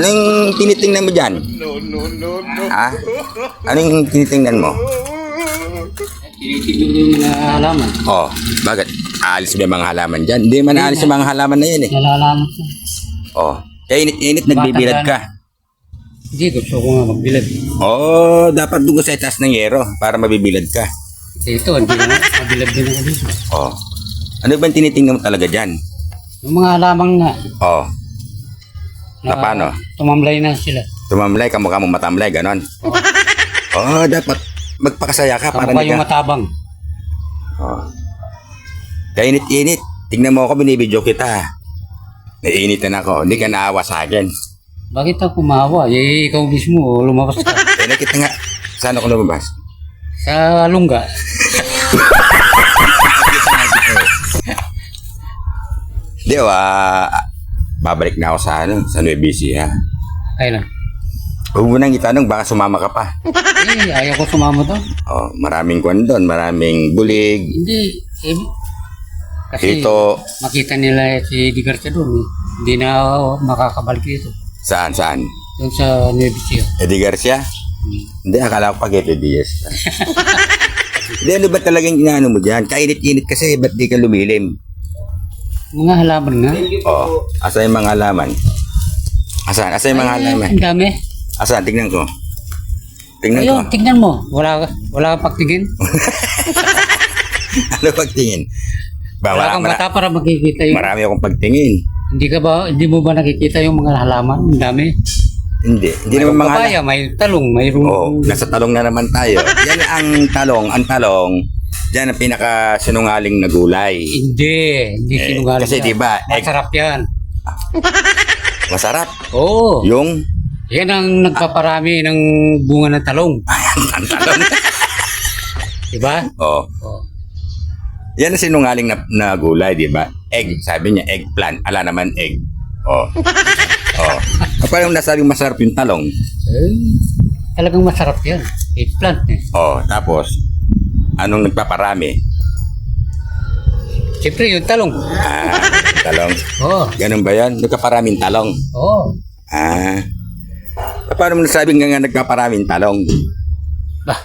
Anong tinitingnan mo dyan? No, no, no, no. Ha? Anong tinitingnan mo? Tinitignan din yung halaman. Oh, bakit? Aalis ba yung mga halaman dyan? Hindi man aalis yung mga halaman na yan eh. Nalalaman ko. Oh, kaya init-init nagbibilad ka. Hindi, gusto ko nga magbilad. Oh, dapat doon ka sa itaas ng yero para mabibilad ka. Dito, hindi na. Mabilad din ako dito. Oh. Ano ba yung tinitingnan mo talaga dyan? Yung mga halaman nga. Oh, Na paano? Tumamlay na sila. tumamlay ka mukha mo matamlay, ganon. Oh, dapat magpakasaya ka para Kamukha hindi yung ka. matabang. Oh. Kaya init-init. Tingnan mo ako, binibidyo kita. Naiinit na ako. Hindi ka naawa sa akin. Bakit ako kumawa? Eh, ikaw mismo, lumabas ka. Kaya nakita nga. Saan ako lumabas? Sa lungga. Hindi, ah, babalik na ako sa ano, sa Nueva Ecija. Ayun na. Huwag mo nang itanong, baka sumama ka pa. Eh, ayaw ko sumama to. Oh, maraming kwan doon, maraming bulig. Hindi. Eh, kasi Dito, makita nila si Di Garcia doon. Eh. Hindi na ako makakabalik dito. saan, saan? Doon sa Nueva Ecija. Eddie Garcia? Hindi, akala ko Paquete Diaz. Hindi, ano ba talagang inaano mo dyan? Kainit-init kasi, ba't di ka lumilim? Mga halaman nga. Oh, asa yung mga halaman? Asan? Asa yung mga halaman? Ang dami. Asan? Tingnan ko. Tingnan Ayun, ko. tingnan mo. Wala, ka- wala kang pagtingin. ano pagtingin? Ba, Wala kang mara- mata para makikita yung... marami akong pagtingin. Hindi ka ba, hindi mo ba nakikita yung mga halaman? Ang dami. Hindi. Hindi May naman mga papaya, may talong, may Oh, nasa talong na naman tayo. Yan ang talong, ang talong. Yan ang pinaka sinungaling na gulay. Hindi, hindi Eh, sinungaling kasi yan. diba, Masarap yan. Masarap. Oo. Yung Yan ang nagpaparami ng bunga ng talong. ang talong. Diba? oh. Oh. Yan ang sinungaling na, na gulay, di ba? Egg, sabi niya, eggplant. Ala naman, egg. Oh. oh. Parang nasabi masarap yung talong. Eh, talagang masarap yan. Eggplant eh. Oh, tapos, anong nagpaparami? Siyempre yung talong. Ah, talong. Oo. Ganun ba yan? Nagpaparaming talong. Oo. Ah. Paano mo nasabing nga nga nagpaparaming talong? Bah,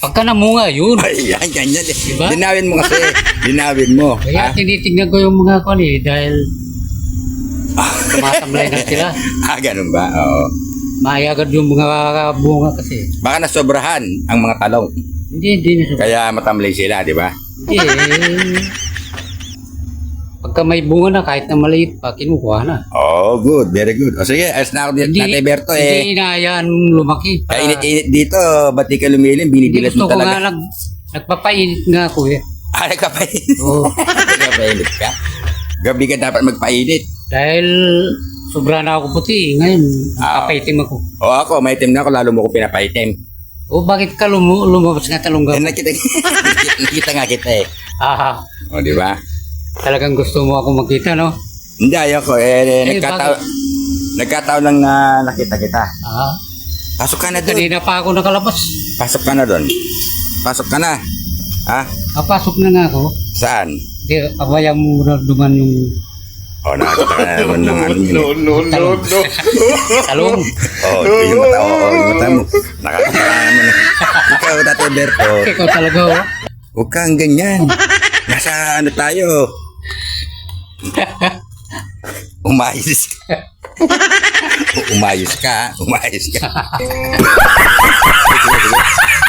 pagka namunga yun. Ay, yan, ganyan. Diba? Dinawin mo kasi. Dinawin mo. Kaya Ah, tinitignan ko yung mga kwan eh dahil tumatamlay na sila. ah, ganun ba? Oo. Maayagad yung mga bunga kasi. Baka nasobrahan ang mga talong. Hindi, hindi na. Kaya matamlay sila, di ba? Hindi. Pagka may bunga na kahit na maliit pa, kinukuha na. Oh, good. Very good. O sige, as na ako dito, Tate Berto eh. Hindi inayaan lumaki. Kaya Para, init-init dito, ba't di ka lumilim? hindi Binibilat gusto mo ko nga talaga. nag, nagpapainit nga ako eh. Ah, nagkapainit. Oo. Nagkapainit ka? Gabi ka dapat magpainit. Dahil sobra na ako puti. Ngayon, Ah. kapaitim ako. O ako, may itim na ako, lalo mo ko pinapaitim. O bakit ka lumu lumabas nga talongga? Eh, nakita, nakita nga kita eh. Ah, O, di ba? talagang gusto mo ako makita, no? Hindi, ayoko. Eh, eh, Eh, nagkataon, nagkataon lang na nakita kita. Ah, Pasok ka na doon. kanina pa ako nakalabas. Pasok ka na doon. Pasok ka na. Ha? Kapasok na nga ako. Saan? Di, abayang mo na duman yung O, nakakita ka na naman ng ano yun. No, no, no, no. talong. O, yung mata. O, yung mata mo. Nakakita ka naman. Ikaw, Tate Berto. Ikaw talaga, oh. Huwag kang ganyan. Nasa ano tayo? Umayos ka. Umayos ka. Umayos ka.